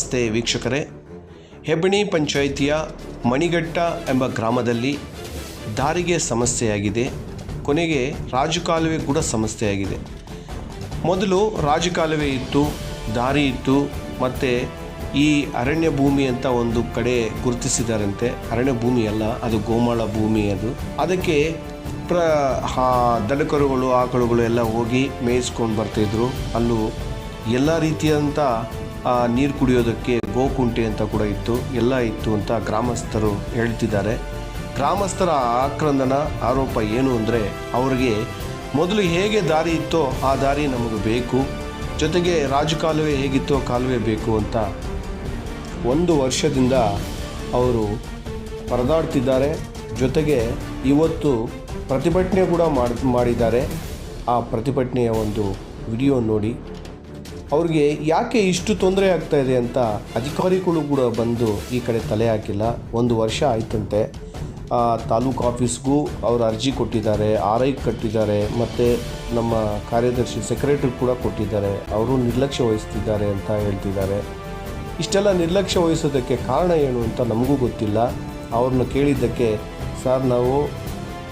ನಮಸ್ತೆ ವೀಕ್ಷಕರೇ, ಹೆಬ್ಬಣಿ ಪಂಚಾಯಿತಿಯ ಮಣಿಘಟ್ಟ ಎಂಬ ಗ್ರಾಮದಲ್ಲಿ ದಾರಿಗೆ ಸಮಸ್ಯೆಯಾಗಿದೆ. ಕೊನೆಗೆ ರಾಜಕಾಲುವೆ ಕೂಡ ಸಮಸ್ಯೆಯಾಗಿದೆ. ಮೊದಲು ರಾಜಕಾಲುವೆ ಇತ್ತು, ದಾರಿ ಇತ್ತು, ಮತ್ತು ಈ ಅರಣ್ಯ ಭೂಮಿ ಅಂತ ಒಂದು ಕಡೆ ಗುರುತಿಸಿದಾರಂತೆ. ಅರಣ್ಯ ಭೂಮಿ ಅಲ್ಲ, ಅದು ಗೋಮಾಳ ಭೂಮಿ ಅದು. ಅದಕ್ಕೆ ಪ್ರ ದನಕರುಗಳು, ಆಕಳುಗಳು ಎಲ್ಲ ಹೋಗಿ ಮೇಯಿಸ್ಕೊಂಡು ಬರ್ತಾಯಿದ್ರು ಅಲ್ಲೂ ಎಲ್ಲ ರೀತಿಯಾದಂಥ ನೀರು ಕುಡಿಯೋದಕ್ಕೆ ಗೋಕುಂಟೆ ಅಂತ ಕೂಡ ಇತ್ತು, ಎಲ್ಲ ಇತ್ತು ಅಂತ ಗ್ರಾಮಸ್ಥರು ಹೇಳ್ತಿದ್ದಾರೆ. ಗ್ರಾಮಸ್ಥರ ಆಕ್ರಂದನ, ಆರೋಪ ಏನು ಅಂದರೆ, ಅವರಿಗೆ ಮೊದಲು ಹೇಗೆ ದಾರಿ ಇತ್ತೋ ಆ ದಾರಿ ನಮಗೆ ಬೇಕು, ಜೊತೆಗೆ ರಾಜಕಾಲುವೆ ಹೇಗಿತ್ತೋ ಕಾಲುವೆ ಬೇಕು ಅಂತ ಒಂದು ವರ್ಷದಿಂದ ಅವರು ಪರದಾಡ್ತಿದ್ದಾರೆ. ಜೊತೆಗೆ ಇವತ್ತು ಪ್ರತಿಭಟನೆ ಕೂಡ ಮಾಡಿ, ಮಾಡಿದ್ದಾರೆ. ಆ ಪ್ರತಿಭಟನೆಯ ಒಂದು ವಿಡಿಯೋ ನೋಡಿ. ಅವ್ರಿಗೆ ಯಾಕೆ ಇಷ್ಟು ತೊಂದರೆ ಆಗ್ತಾ ಇದೆ ಅಂತ ಅಧಿಕಾರಿಗಳು ಕೂಡ ಬಂದು ಈ ಕಡೆ ತಲೆ ಹಾಕಿಲ್ಲ. ಒಂದು ವರ್ಷ ಆಯ್ತಂತೆ. ತಾಲೂಕು ಆಫೀಸ್ಗೂ ಅವರು ಅರ್ಜಿ ಕೊಟ್ಟಿದ್ದಾರೆ ಆರ್ ಐ ಕಟ್ಟಿದ್ದಾರೆ, ಮತ್ತು ನಮ್ಮ ಕಾರ್ಯದರ್ಶಿ ಸೆಕ್ರೆಟರಿ ಕೂಡ ಕೊಟ್ಟಿದ್ದಾರೆ. ಅವರು ನಿರ್ಲಕ್ಷ್ಯ ವಹಿಸ್ತಿದ್ದಾರೆ ಅಂತ ಹೇಳ್ತಿದ್ದಾರೆ. ಇಷ್ಟೆಲ್ಲ ನಿರ್ಲಕ್ಷ್ಯ ವಹಿಸೋದಕ್ಕೆ ಕಾರಣ ಏನು ಅಂತ ನಮಗೂ ಗೊತ್ತಿಲ್ಲ. ಅವ್ರನ್ನ ಕೇಳಿದ್ದಕ್ಕೆ, ಸರ್, ನಾವು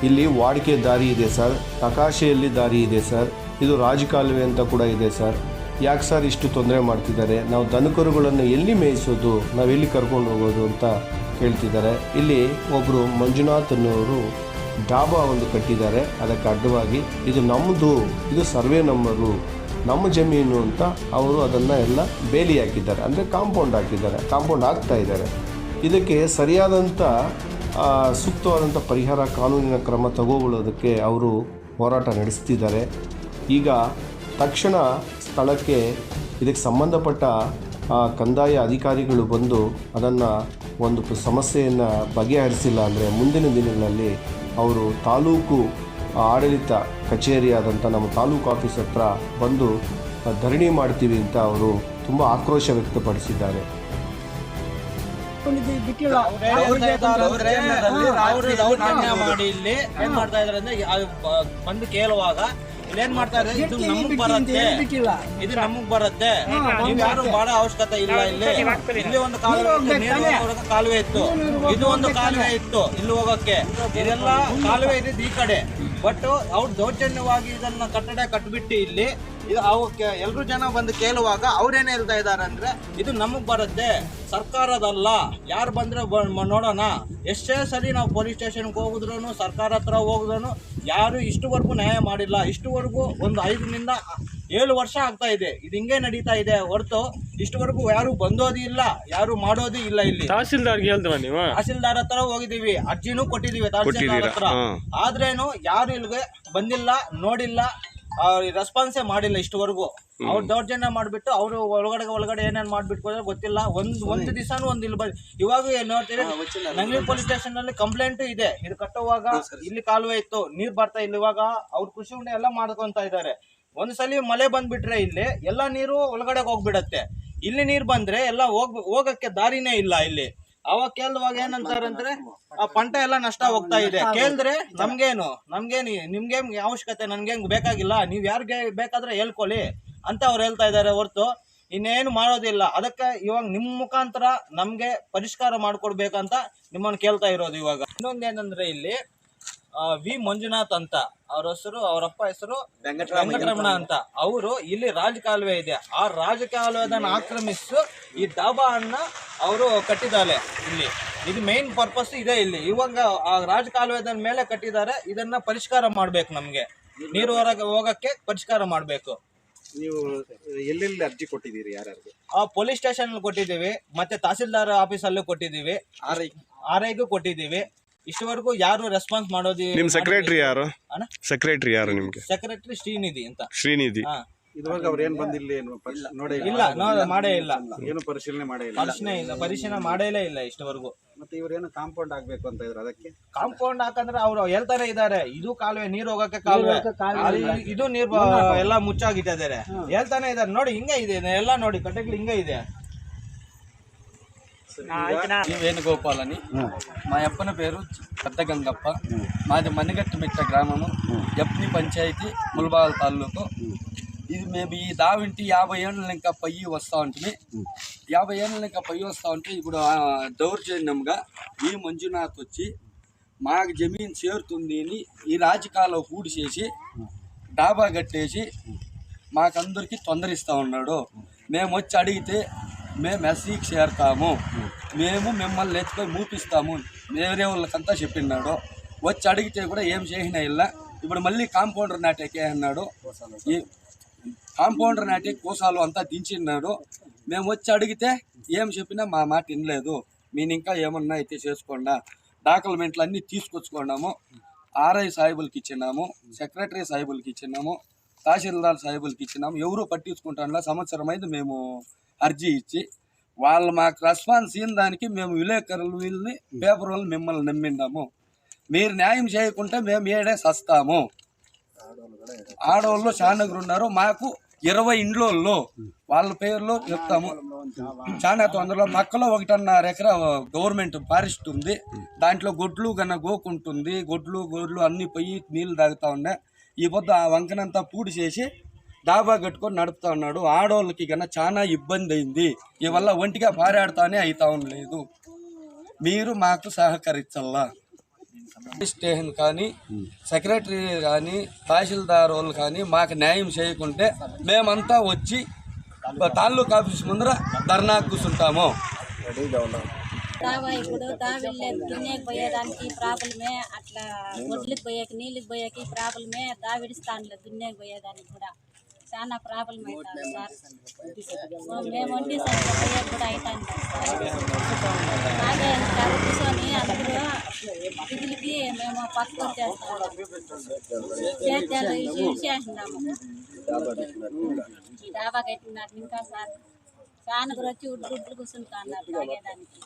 ಇಲ್ಲಿ ವಾಡಿಕೆ ದಾರಿ ಇದೆ, ಸರ್. ಆಕಾಶೆಯಲ್ಲಿ ದಾರಿ ಇದೆ, ಸರ್. ಇದು ರಾಜಕಾಲುವೆ ಅಂತ ಕೂಡ ಇದೆ, ಸರ್. ಯಾಕೆ ಸರ್ ಇಷ್ಟು ತೊಂದರೆ ಮಾಡ್ತಿದ್ದಾರೆ? ನಾವು ದನಕರುಗಳನ್ನು ಎಲ್ಲಿ ಮೇಯಿಸೋದು? ನಾವು ಎಲ್ಲಿ ಕರ್ಕೊಂಡು ಹೋಗೋದು ಅಂತ ಕೇಳ್ತಿದ್ದಾರೆ. ಇಲ್ಲಿ ಒಬ್ಬರು ಮಂಜುನಾಥ್ ಅನ್ನೋರು ಡಾಬಾ ಒಂದು ಕಟ್ಟಿದ್ದಾರೆ. ಅದಕ್ಕೆ ಅಡ್ಡವಾಗಿ, ಇದು ನಮ್ಮದು ಇದು ಸರ್ವೆ ನಂಬರು, ನಮ್ಮ ಜಮೀನು ಅಂತ ಅವರು ಅದನ್ನು ಎಲ್ಲ ಬೇಲಿ ಹಾಕಿದ್ದಾರೆ. ಅಂದರೆ ಕಾಂಪೌಂಡ್ ಹಾಕಿದ್ದಾರೆ. ಕಾಂಪೌಂಡ್ ಹಾಕ್ತಾ ಇದ್ದಾರೆ. ಇದಕ್ಕೆ ಸರಿಯಾದಂಥ ಸೂಕ್ತವಾದಂಥ ಪರಿಹಾರ, ಕಾನೂನಿನ ಕ್ರಮ ತಗೋಗೊಳ್ಳೋದಕ್ಕೆ ಅವರು ಹೋರಾಟ ನಡೆಸ್ತಿದ್ದಾರೆ. ಈಗ ತಕ್ಷಣ ಸ್ಥಳಕ್ಕೆ ಇದಕ್ಕೆ ಸಂಬಂಧಪಟ್ಟ ಆ, ಕಂದಾಯ ಅಧಿಕಾರಿಗಳು ಬಂದು ಅದನ್ನು ಒಂದು ಸಮಸ್ಯೆಯನ್ನು ಬಗೆಹರಿಸಿಲ್ಲ ಅಂದರೆ ಮುಂದಿನ ದಿನಗಳಲ್ಲಿ ಅವರು ತಾಲೂಕು ಆಡಳಿತ ಕಚೇರಿಯಾದಂಥ ನಮ್ಮ ತಾಲೂಕು ಆಫೀಸ್ ಹತ್ರ ಬಂದು ಧರಣಿ ಮಾಡ್ತೀವಿ ಅಂತ ಅವರು ತುಂಬ ಆಕ್ರೋಶ ವ್ಯಕ್ತಪಡಿಸಿದ್ದಾರೆ. ಮಾಡಿ ಇಲ್ಲಿ ಏನ್ ಮಾಡ್ತಾ ಇದಾರೆ ಅಂದ್ರೆ ಬಂದು ಕೇಳುವಾಗ ಇಲ್ಲಿ ಮಾಡ್ತಾರೆ ಇದು ನಮಗ್ ಬರುತ್ತೆ. ಇದು ನಮಗ್ ಬರುತ್ತೆ. ನೀವ್ ಯಾರು ಬಹಳ ಅವಶ್ಯಕತೆ ಇಲ್ಲ ಇಲ್ಲಿ. ಇಲ್ಲಿ ಒಂದು ಕಾಲುವೆ ಇತ್ತು ಕಾಲುವೆ ಇತ್ತು. ಇದು ಒಂದು ಕಾಲುವೆ ಇತ್ತು ಇಲ್ಲಿ ಹೋಗಕ್ಕೆ. ಇದೆಲ್ಲ ಕಾಲುವೆ ಇದ್ದಿದ್ದು ಈ ಕಡೆ. ಬಟ್ ಅವ್ರು ದೌರ್ಜನ್ಯವಾಗಿ ಇದನ್ನ ಕಟ್ಟಡ ಕಟ್ಬಿಟ್ಟು ಇಲ್ಲಿ, ಇದು ಅವಕ್ಕೆ ಎಲ್ರು ಜನ ಬಂದು ಕೇಳುವಾಗ ಅವ್ರೇನ್ ಹೇಳ್ತಾ ಇದಾರೆ ಅಂದ್ರೆ, ಇದು ನಮಗ್ ಬರುತ್ತೆ, ಸರ್ಕಾರದಲ್ಲ, ಯಾರು ಬಂದ್ರೆ ನೋಡೋಣ. ಎಷ್ಟೇ ಸರಿ ನಾವು ಪೊಲೀಸ್ ಸ್ಟೇಷನ್ಗೆ ಹೋಗಿದ್ರು ಸರ್ಕಾರ ಹತ್ರ ಹೋಗಿದ್ರು ಯಾರು ಇಷ್ಟುವರೆಗೂ ನ್ಯಾಯ ಮಾಡಿಲ್ಲ. ಇಷ್ಟುವರೆಗೂ ಒಂದು ಐದರಿಂದ ಏಳು ವರ್ಷ ಆಗ್ತಾ ಇದೆ. ಇದು ಹಿಂಗೆ ನಡೀತಾ ಇದೆ. ಹೊರತು ಇಷ್ಟುವರೆಗೂ ಯಾರು ಬಂದೋದು ಇಲ್ಲ ಯಾರು ಮಾಡೋದು ಇಲ್ಲ ಇಲ್ಲಿ. ತಹಸೀಲ್ದಾರ್ಗೆ ನೀವು? ತಹಸೀಲ್ದಾರ್ ಹತ್ರ ಹೋಗಿದೀವಿ ಅರ್ಜಿನೂ ಕೊಟ್ಟಿದೀವಿ ತಹಸೀಲ್ದಾರ್ ಹತ್ರ. ಆದ್ರೇನು ಯಾರು ಇಲ್ಲಿಗೆ ಬಂದಿಲ್ಲ ನೋಡಿಲ್ಲ ರೆಸ್ಪಾನ್ಸೇ ಮಾಡಿಲ್ಲ ಇಷ್ಟವರೆಗೂ. ಅವ್ರು ದೌರ್ಜನ್ಯ ಮಾಡ್ಬಿಟ್ಟು ಅವರು ಒಳಗಡೆ ಒಳಗಡೆ ಏನೇನು ಮಾಡ್ಬಿಟ್ಟು ಗೊತ್ತಿಲ್ಲ. ಒಂದ್ ಒಂದು ದಿವಸನೂ ಒಂದ್ ಇಲ್ಲಿ ಬಂದ್ ಇವಾಗ ಏನ್ ನೋಡ್ತೀರಿ? ನಂಗ್ಲಿ ಪೊಲೀಸ್ ಸ್ಟೇಷನ್ನಲ್ಲಿ ಕಂಪ್ಲೇಂಟ್ ಇದೆ. ಇದು ಕಟ್ಟುವಾಗ ಇಲ್ಲಿ ಕಾಲುವೆ ಇತ್ತು ನೀರ್ ಬರ್ತಾ ಇಲ್ಲ ಇವಾಗ. ಅವ್ರ ಕೃಷಿ ಉಂಡೆ ಎಲ್ಲ ಮಾಡ್ಕೊಂತ ಇದ್ದಾರೆ. ಒಂದ್ಸಲಿ ಮಳೆ ಬಂದ್ಬಿಟ್ರೆ ಇಲ್ಲಿ ಎಲ್ಲಾ ನೀರು ಒಳಗಡೆ ಹೋಗ್ಬಿಡತ್ತೆ. ಇಲ್ಲಿ ನೀರ್ ಬಂದ್ರೆ ಎಲ್ಲ ಹೋಗ್ ಹೋಗಕ್ಕೆ ದಾರಿನೇ ಇಲ್ಲ ಇಲ್ಲಿ. ಅವಾಗ ಕೇಳುವಾಗ ಏನಂತಾರಂದ್ರೆ ಆ ಪಂಟ ಎಲ್ಲ ನಷ್ಟ ಹೋಗ್ತಾ ಇದೆ. ಕೇಳಿದ್ರೆ ನಮ್ಗೇನು ನಮ್ಗೇನು ನಿಮ್ಗೆ ಅವಶ್ಯಕತೆ ನನ್ಗೇನ್ ಬೇಕಾಗಿಲ್ಲ, ನೀವ್ ಯಾರಿಗೆ ಬೇಕಾದ್ರೆ ಹೇಳ್ಕೊಳ್ಳಿ ಅಂತ ಅವ್ರು ಹೇಳ್ತಾ ಇದಾರೆ ಹೊರ್ತು ಇನ್ನೇನು ಮಾಡೋದಿಲ್ಲ. ಅದಕ್ಕೆ ಇವಾಗ ನಿಮ್ ಮುಖಾಂತರ ನಮ್ಗೆ ಪರಿಷ್ಕಾರ ಮಾಡ್ಕೊಡ್ಬೇಕಂತ ನಿಮ್ಮನ್ನು ಕೇಳ್ತಾ ಇರೋದು ಇವಾಗ. ಇನ್ನೊಂದೇನಂದ್ರೆ ಇಲ್ಲಿ ವಿ. ಮಂಜುನಾಥ್ ಅಂತ. ಅವ್ರ ಹೆಸರು ಅವರಪ್ಪ ಹೆಸರು ವೆಂಕಟರಮಣ ಅಂತ. ಅವರು ಇಲ್ಲಿ ರಾಜಕಾಲುವೆ ಇದೆ. ಆ ರಾಜಕಾಲುವೆದನ್ನ ಆಕ್ರಮಿಸಿ ಈ ಡಾಬಾ ಅನ್ನ ಅವರು ಕಟ್ಟಿದ್ದಾರೆ ಇಲ್ಲಿ. ಇದು ಮೇನ್ ಪರ್ಪಸ್ ಇದೆ ಇಲ್ಲಿ. ಇವಾಗ ಆ ರಾಜಕಾಲುವೆದ ಮೇಲೆ ಕಟ್ಟಿದ್ದಾರೆ. ಇದನ್ನ ಪರಿಷ್ಕಾರ ಮಾಡ್ಬೇಕು ನಮ್ಗೆ. ನೀರು ಹೊರಗೆ ಹೋಗಕ್ಕೆ ಪರಿಷ್ಕಾರ ಮಾಡ್ಬೇಕು. ನೀವು ಎಲ್ಲೆಲ್ಲಿ ಅರ್ಜಿ ಕೊಟ್ಟಿದ್ದೀರಿ ಯಾರ್ಯಾರಿಗೆ? ಆ ಪೊಲೀಸ್ ಸ್ಟೇಷನ್ ಕೊಟ್ಟಿದ್ದೀವಿ. ಮತ್ತೆ ತಹಸೀಲ್ದಾರ್ ಆಫೀಸಲ್ಲೂ ಕೊಟ್ಟಿದ್ದೀವಿ. ಆರ್ ಐಗೂ ಕೊಟ್ಟಿದ್ದೀವಿ. ಇಷ್ಟವರೆಗೂ ಯಾರು ರೆಸ್ಪಾನ್ಸ್ ಮಾಡೋದಿ ನಿಮ್ ಸೆಕ್ರೆಟರಿ ಯಾರು? ಅಣ್ಣ? ಸೆಕ್ರೆಟರಿ ಯಾರು ನಿಮ್ಗೆ? ಸೆಕ್ರೆಟರಿ ಶ್ರೀನಿಧಿ ಅಂತ. ಶ್ರೀನಿಧಿ. ಹಾ. ಇದುವರೆಗೆ ಅವ್ರು ಏನ್ ಬಂದಿಲ್ಲ ಏನು? ನೋಡೇ ಇಲ್ಲ. ಮಾಡೇ ಇಲ್ಲ. ಏನು ಪರಿಶೀಲನೆ ಮಾಡೇ ಇಲ್ಲ. ಪರಿಶೀಲನೆ ಇಲ್ಲ. ಪರಿಶೀಲನೆ ಮಾಡೇಲೇ ಇಲ್ಲ ಇಷ್ಟವರೆಗೂ. ಮತ್ತೆ ಇವ್ರೇನು ಕಾಂಪೌಂಡ್ ಆಗ್ಬೇಕು ಅಂತ ಇದ್ರು ಅದಕ್ಕೆ? ಕಾಂಪೌಂಡ್ ಹಾಕಂದ್ರೆ ಅವ್ರು ಹೇಳ್ತಾನೆ ಇದಾರೆ. ಇದು ಕಾಲುವೆ ನೀರ್ ಹೋಗಕ್ಕೆ ಕಾಲುವೆ. ಅಲ್ಲಿ ಇದು ನೀರ್ ಎಲ್ಲಾ ಎಲ್ಲ ಮುಚ್ಚಾಗಿಟ್ಟಿದ್ದಾರೆ ಹೇಳ್ತಾನೆ ಇದಾರೆ. ನೋಡಿ ಹಿಂಗೆ ಇದೆ. ಎಲ್ಲ ನೋಡಿ ಕಟ್ಟೆಗಳು ಹಿಂಗೆ ಇದೆ. ఈ వేణుగోపాలని మా అప్పన పేరు పెద్ద గంగప్ప. మాది మణిగట్టు మిట్ట గ్రామము. యప్ని పంచాయతీ ముల్బాల్ తాలూకు. ఇది మేము ఈ దావింటి యాభై ఏళ్ళ ఇంకా పయ్యి వస్తూ ఉంటుంది యాభై ఏళ్ళ ఇంకా పయ్యి వస్తూ ఉంటే ఇప్పుడు దౌర్జన్యంగా ఈ మంజునాథ్ వచ్చి మాకు జమీన్ చేరుతుంది అని ఈ రాజకాలం పూడి చేసి డాబా కట్టేసి మాకందరికి తొందరిస్తూ ఉన్నాడు. మేము వచ్చి అడిగితే మేము ఎస్సీకి చేరతాము. మేము మిమ్మల్ని ఎత్తుకొని మూపిస్తాము. వేరే వాళ్ళకంతా చెప్పినాడు వచ్చి అడిగితే కూడా ఏం చేసినా ఇలా ఇప్పుడు మళ్ళీ కాంపౌండర్ నాటేకే అన్నాడు. ఈ కాంపౌండర్ నాటి కోసాలు అంతా దించిన్నాడు. మేము వచ్చి అడిగితే ఏం చెప్పినా మా మాట వినలేదు. మీరు ఇంకా ఏమన్నా అయితే చేసుకోండా. డాక్యుమెంట్లు అన్నీ తీసుకొచ్చుకున్నాము. ఆర్ఐ సాహిబులకి ఇచ్చినాము. సెక్రటరీ సాహిబులకి ఇచ్చినాము. తహసీల్దార్ సాహిబులకి ఇచ్చినాము. ఎవరు పట్టించుకుంటాను సంవత్సరం అయితే మేము అర్జీ ఇచ్చి వాళ్ళు మాకు రెస్పాన్స్ ఇన్ దానికి మేము విలేకరులు వీళ్ళని పేపర్ వాళ్ళు మిమ్మల్ని నమ్మిండాము మీరు న్యాయం చేయకుంటే మేము ఏడే సస్తాము. ఆడవాళ్ళు చానగరు ఉన్నారు. మాకు ఇరవై ఇండ్లోళ్ళు. వాళ్ళ పేర్లో చెప్తాము. చాలా తొందరలో మక్కలో ఒకటిన్నర ఎకరా గవర్నమెంట్ ఫారెస్ట్ ఉంది. దాంట్లో గొడ్లు కన్నా గోకుంటుంది. గొడ్లు గొడ్లు అన్ని పోయి నీళ్ళు తాగుతా ఉండే. ఈ పొద్దు ఆ వంకనంతా పూడి చేసి డాబా కట్టుకొని నడుపుతా ఉన్నాడు. ఆడవాళ్ళకి కన్నా చాలా ఇబ్బంది అయింది ఈ వల్ల ఒంటిగా పారాడుతానే అవుతా ఉండలేదు. మీరు మాకు సహకరించల్లా. స్టేషన్ కానీ సెక్రటరీ కానీ తహసీల్దార్ వాళ్ళు కానీ మాకు న్యాయం చేయకుంటే మేమంతా వచ్చి తాలూకా ఆఫీస్ ముందర ధర్నా కూర్చుంటాము దావా ఇప్పుడు దావిళ్ళే దున్నేకి పోయేదానికి ప్రాబ్లమే అట్లా ఒడ్లకు పోయేకి నీళ్ళకి పోయేకి ప్రాబ్లమే దావిడిస్తానులే దున్నేకి పోయేదానికి కూడా. చాలా ప్రాబ్లం అవుతుంది సార్. మేము వండి సార్ కూడా అవుతాను బాగా సార్ కూర్చొని అందరూ దిగులకి మేము చేద్దాలు చేసినాము ఈ డాబా కట్టినారు ఇంకా సార్. చాలా వచ్చి ఉడ్లు ఉడ్లు కూర్చుంటా అన్నారు తాగేదానికి.